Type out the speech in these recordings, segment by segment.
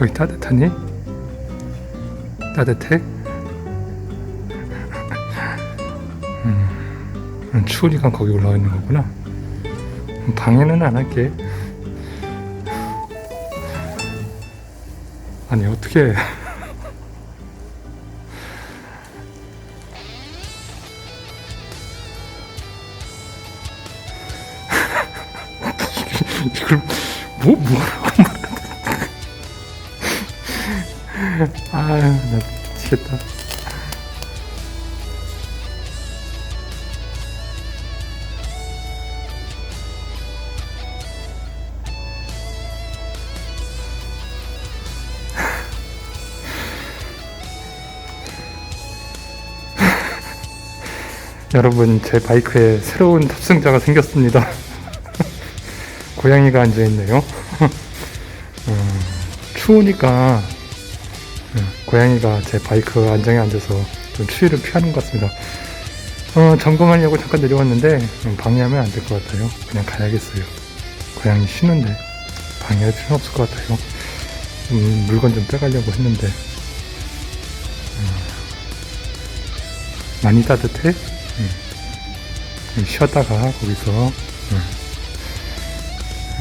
거기 따뜻하니? 따뜻해? 음, 추우니까 거기 올라와 있는 거구나. 음, 방해는 안 할게. 아니 어떻게? 이걸 뭐 뭐라고? 아유 나 미치겠다. 여러분 제 바이크에 새로운 탑승자가 생겼습니다. 고양이가 앉아 있네요. 어, 추우니까 어, 고양이가 제 바이크 안장에 앉아서 좀 추위를 피하는 것 같습니다. 어, 점검하려고 잠깐 내려왔는데 음, 방해하면 안 될 것 같아요. 그냥 가야겠어요. 고양이 쉬는데 방해할 필요는 없을 것 같아요. 음, 물건 좀 빼가려고 했는데 음, 많이 따뜻해? 음. 좀 쉬었다가 거기서 음.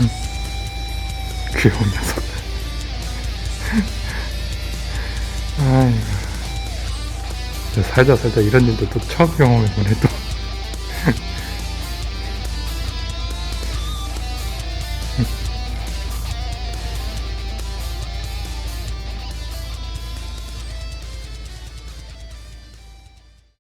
음. 귀여운 녀석. 살다 살다 이런 일도 또 처음 경험해보네 또.